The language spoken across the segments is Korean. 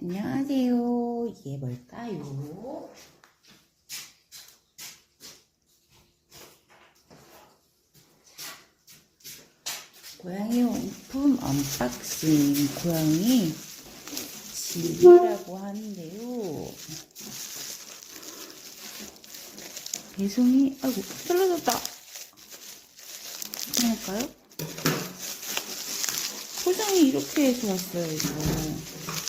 안녕하세요. 이게 뭘까요? 고양이 용품 언박싱. 고양이 집이라고 하는데요. 배송이, 아이고, 떨어졌다. 괜찮을까요? 포장이 이렇게 해서 왔어요, 이거.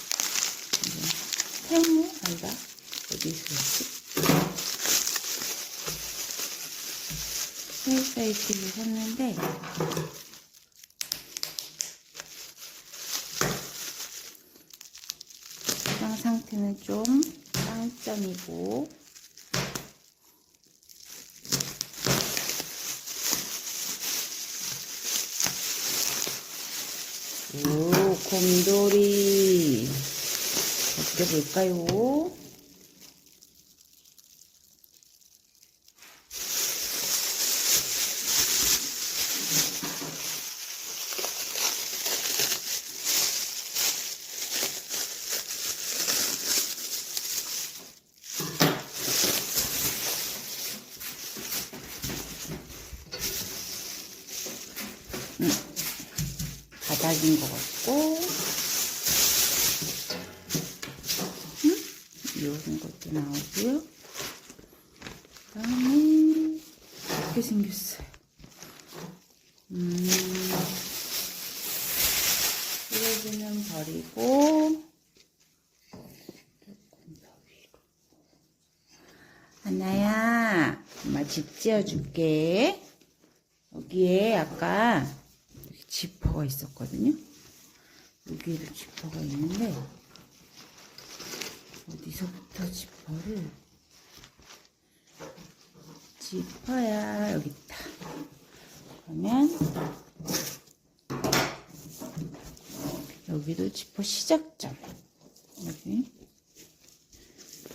태무? 아니다. 어디? 헤어 사이트를 샀는데, 포장 상태는 좀 빵점이고, 오, 곰돌이. 벗겨볼까요? 음, 바닥인 것 같고, 이런 것도 나오고요. 그 다음에 이렇게 생겼어요. 음, 쓰레기는 버리고. 하나야, 엄마 집 지어줄게. 여기에 아까 지퍼가 있었거든요. 여기에도 지퍼가 있는데 어디서부터 지퍼를 지퍼야 여기 있다. 그러면 여기도 지퍼 시작점 여기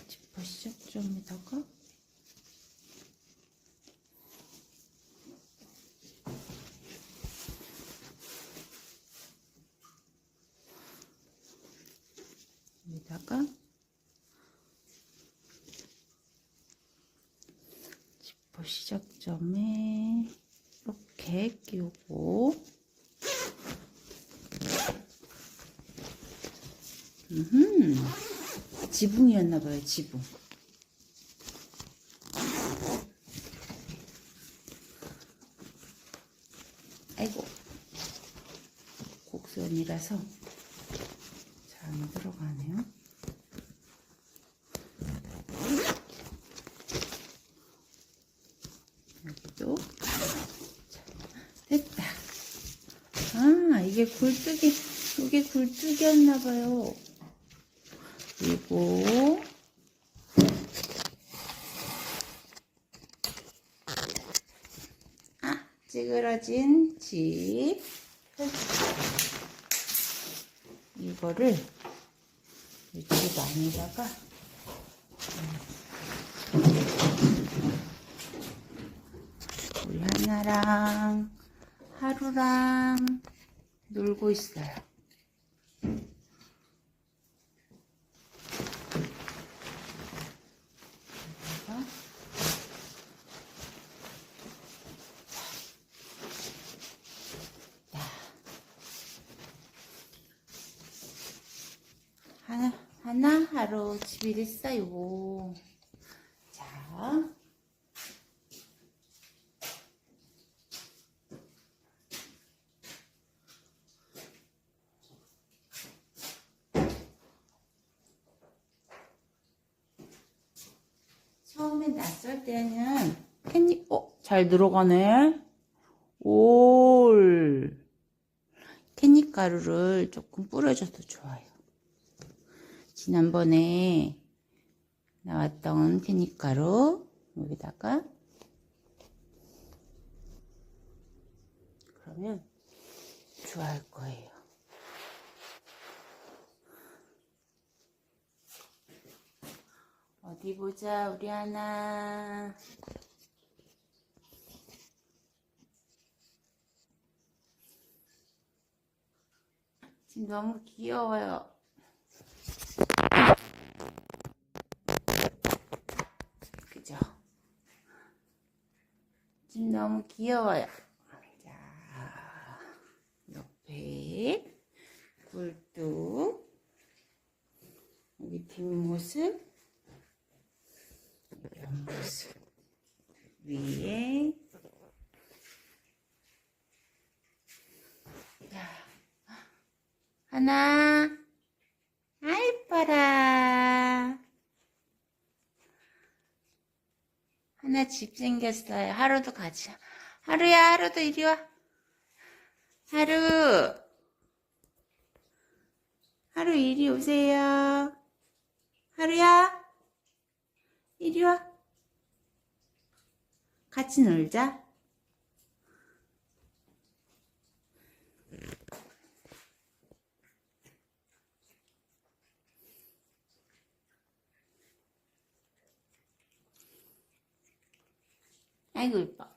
지퍼 시작점에다가 여기다가 지퍼 시작점에 이렇게 끼우고. 음, 지붕이었나봐요 지붕. 아이고. 곡선이라서 잘 안 들어가네요 여기도 자, 됐다. 아 이게 굴뚝이 이게 굴뚝이었나 봐요. 그리고 아 찌그러진 집 이거를 이쪽 안에다가 우리 하나랑 하루랑 놀고 있어요. 하나, 하나 하루 집이 됐어요. 자. 처음에 낯설 때는 캔디, 어, 잘 들어가네. 올. 캔디 가루를 조금 뿌려줘도 좋아요. 지난번에 나왔던 캔디 가루 여기다가 그러면 좋아할 거예요. 어디 보자 우리 하나. 지금 너무 귀여워요. 그죠? 지금 너무 귀여워요. 자 옆에 굴뚝. 여기 뒷모습. 옆모습. 위에. 자, 하나. 아, 이뻐라. 하나 집 생겼어요. 하루도 같이. 하루야, 하루도 이리 와. 하루. 하루 이리 오세요. 하루야. 이리 와. 같이 놀자. 아이고, 이뻐.